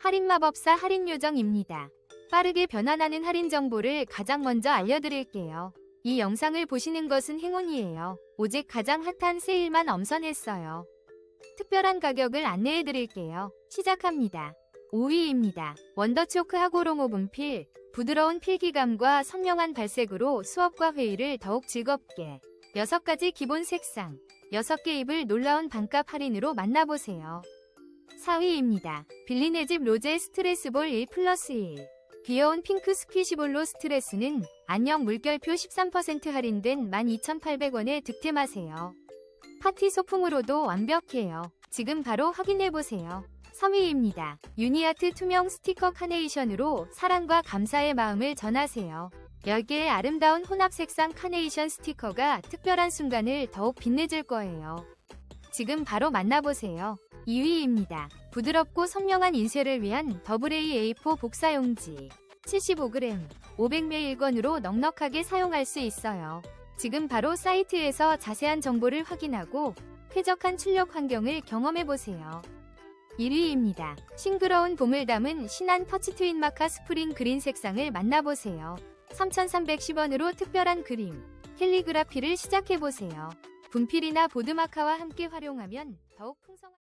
할인마법사 할인요정입니다. 빠르게 변환하는 할인 정보를 가장 먼저 알려드릴게요. 이 영상을 보시는 것은 행운이에요. 오직 가장 핫한 세일만 엄선했어요. 특별한 가격을 안내해드릴게요. 시작합니다. 5위입니다. 원더초크 하고롱 분필 부드러운 필기감과 선명한 발색으로 수업과 회의를 더욱 즐겁게 6가지 기본 색상 6개 입을 놀라운 반값 할인으로 만나보세요. 4위입니다. 빌리네 집 로제 스트레스볼 1 플러스 1 귀여운 핑크 스퀴시볼로 스트레스는 안녕 물결표 13% 할인된 12,800원에 득템하세요. 파티 소품으로도 완벽해요. 지금 바로 확인해보세요. 3위입니다. 유니아트 투명 스티커 카네이션으로 사랑과 감사의 마음을 전하세요. 10개의 아름다운 혼합 색상 카네이션 스티커가 특별한 순간을 더욱 빛내줄 거예요. 지금 바로 만나보세요. 2위입니다. 부드럽고 선명한 인쇄를 위한 AA A4 복사용지 75g 500ml건으로 넉넉하게 사용할 수 있어요. 지금 바로 사이트에서 자세한 정보를 확인하고 쾌적한 출력 환경을 경험해보세요. 1위입니다. 싱그러운 봄을 담은 신한 터치 트윈 마카 스프링 그린 색상을 만나보세요. 3,310원으로 특별한 그림, 캘리그라피를 시작해보세요. 분필이나 보드마카와 함께 활용하면 더욱 풍성한